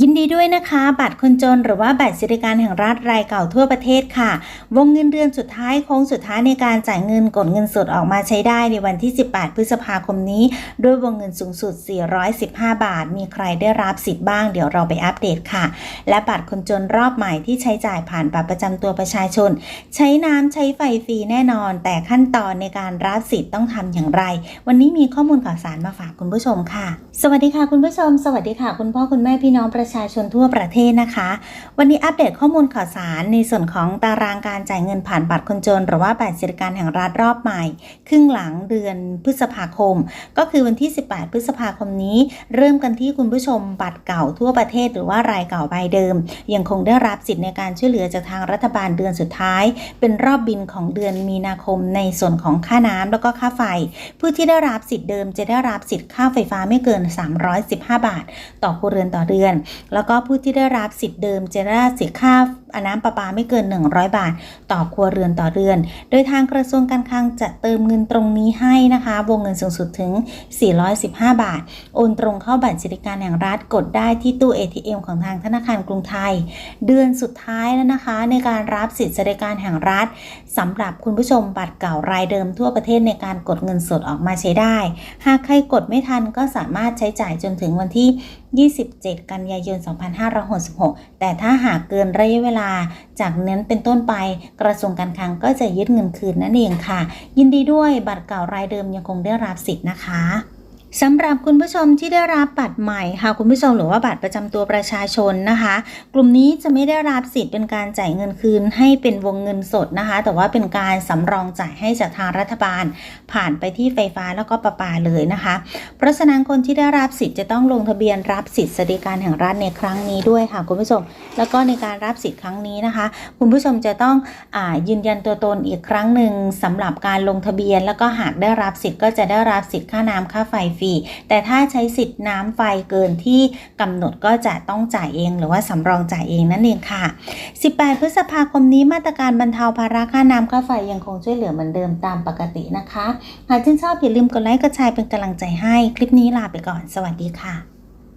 ยินดีด้วยนะคะ บัตรคนจนหรือว่าบัตรสวัสดิการแห่งรัฐรายเก่าทั่วประเทศค่ะ วงเงินเดือนสุดท้ายโค้งสุดท้ายในการจ่ายเงินกดเงินสดออกมาใช้ได้ในวันที่ 18 พฤษภาคมนี้ ด้วยวงเงินสูงสุด 415 บาท มีใครได้รับสิทธิ์บ้าง เดี๋ยวเราไปอัปเดตค่ะ และบัตรคนจนรอบใหม่ที่ใช้จ่ายผ่านบัตรประจำตัวประชาชน ใช้น้ำใช้ไฟฟรีแน่นอน แต่ขั้นตอนในการรับสิทธิ์ต้องทำอย่างไร วันนี้มีข้อมูลข่าวสารมาฝากคุณผู้ชมค่ะ สวัสดีค่ะ คุณผู้ชม สวัสดีค่ะ คุณพ่อคุณแม่พี่น้องประชาชนทั่วประเทศนะคะ วันนี้อัปเดตข้อมูลข่าวสารในส่วนของตารางการจ่ายเงินผ่านบัตรคนจน หรือว่าบัตรสวัสดิการแห่งรัฐรอบใหม่ ครึ่งหลังเดือนพฤษภาคม ก็คือวันที่ 18 พฤษภาคมนี้ เริ่มกันที่คุณผู้ชมบัตรเก่าทั่วประเทศ หรือว่ารายเก่าใบเดิม ยังคงได้รับสิทธิ์ในการช่วยเหลือจากทางรัฐบาลเดือนสุดท้าย เป็นรอบบินของเดือนมีนาคม ในส่วนของค่าน้ำแล้วก็ค่าไฟ ผู้ที่ได้รับสิทธิ์เดิมจะได้รับสิทธิ์ค่าไฟฟ้าไม่เกิน 315 บาท ต่อครัวเรือนต่อเดือนแล้วก็ผู้ที่ได้รับสิทธิ์เดิมจะได้รับสิทธิค่า น้ำประปาไม่เกิน 100 บาท ต่อครัวเรือนต่อเดือน โดยทางกระทรวงการคลังจะเติมเงินตรงนี้ให้นะคะ วงเงินสูงสุดถึง 415 บาท โอนตรงเข้าบัตรสวัสดิการแห่งรัฐกดได้ที่ตู้ ATM ของทางธนาคารกรุงไทย เดือนสุดท้ายแล้วนะคะ ในการรับสิทธิสวัสดิการแห่งรัฐสำหรับคุณผู้ชมบัตรเก่ารายเดิมทั่วประเทศในการกดเงินสดออกมาใช้ได้ หากใครกดไม่ทันก็สามารถใช้จ่ายจนถึงวันที่ 27 กันยายน 2566 แต่ถ้าหากเกินระยะเวลาจากนั้นเป็นต้นไปกระทรวงการคลังก็จะยึดเงินคืนนั่นเองค่ะ ยินดีด้วยบัตรเก่ารายเดิมยังคงได้รับสิทธิ์นะคะ สำหรับคุณผู้ชมที่ได้รับบัตรใหม่ค่ะคุณผู้ชมหรือว่าบัตรประจำตัวประชาชนนะคะ กลุ่มนี้จะไม่ได้รับสิทธิ์เป็นการจ่ายเงินคืนให้เป็นวงเงินสดนะคะ แต่ว่าเป็นการสำรองจ่ายให้จากทางรัฐบาล ผ่านไปที่ไฟฟ้าแล้วก็ประปาเลยนะคะ เพราะฉะนั้นคนที่ได้รับสิทธิ์จะต้องลงทะเบียนรับสิทธิ์สวัสดิการแห่งรัฐในครั้งนี้ด้วยค่ะคุณผู้ชม แล้วก็ในการรับสิทธิ์ครั้งนี้นะคะ คุณผู้ชมจะต้องอยืนยันตัวตนอีกครั้งหนึ่งสำหรับการลงทะเบียน แล้วก็หากได้รับสิทธิ์ก็จะได้รับสิทธิ์ค่าน้ำค่าไฟฟรี แต่ถ้าใช้สิทธิ์น้ำไฟเกินที่กำหนดก็จะต้องจ่ายเอง หรือว่าสำรองจ่ายเองนั่นเองค่ะ 18 พฤษภาคมนี้มาตรการบรรเทาภาระค่าน้ำค่าไฟยังคงช่วยเหลือเหมือนเดิมตามปกตินะคะ หากชื่นชอบอย่าลืมกดไลค์กดแชร์เป็นกำลังใจให้ คลิปนี้ลาไปก่อน สวัสดีค่ะ